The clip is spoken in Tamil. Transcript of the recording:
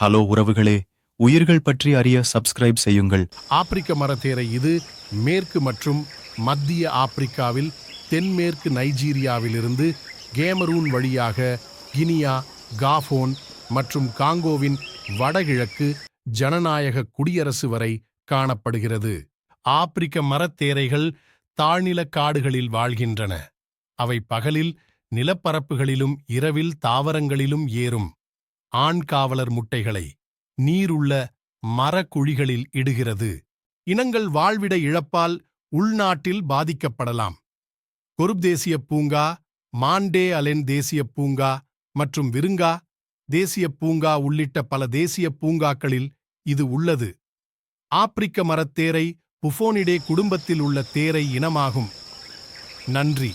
ஹலோ உறவுகளே உயிர்கள் பற்றி அறிய சப்ஸ்கிரைப் செய்யுங்கள். ஆப்பிரிக்க மரத்தேரை இது மேற்கு மற்றும் மத்திய ஆப்பிரிக்காவில் தென்மேற்கு நைஜீரியாவிலிருந்து கேமரூன் வழியாக கினியா காஃபோன் மற்றும் காங்கோவின் வடகிழக்கு ஜனநாயக குடியரசு வரை காணப்படுகிறது. ஆப்பிரிக்க மரத்தேரைகள் தாழ்நில காடுகளில் வாழ்கின்றன. அவை பகலில் நிலப்பரப்புகளிலும் இரவில் தாவரங்களிலும் ஏறும். ஆண் காவலர் முட்டைகளை நீருள்ள மரக்குழிகளில் இடுகிறது. இனங்கள் வாழ்விட இழப்பால் உள்நாட்டில் பாதிக்கப்படலாம். கொருப் தேசிய பூங்கா மாண்டே அலென் தேசிய பூங்கா மற்றும் விருங்கா தேசிய பூங்கா உள்ளிட்ட பல தேசிய பூங்காக்களில் இது உள்ளது. ஆப்பிரிக்க மரத்தேரை புஃபோனிடே குடும்பத்தில் உள்ள தேரை இனமாகும். நன்றி.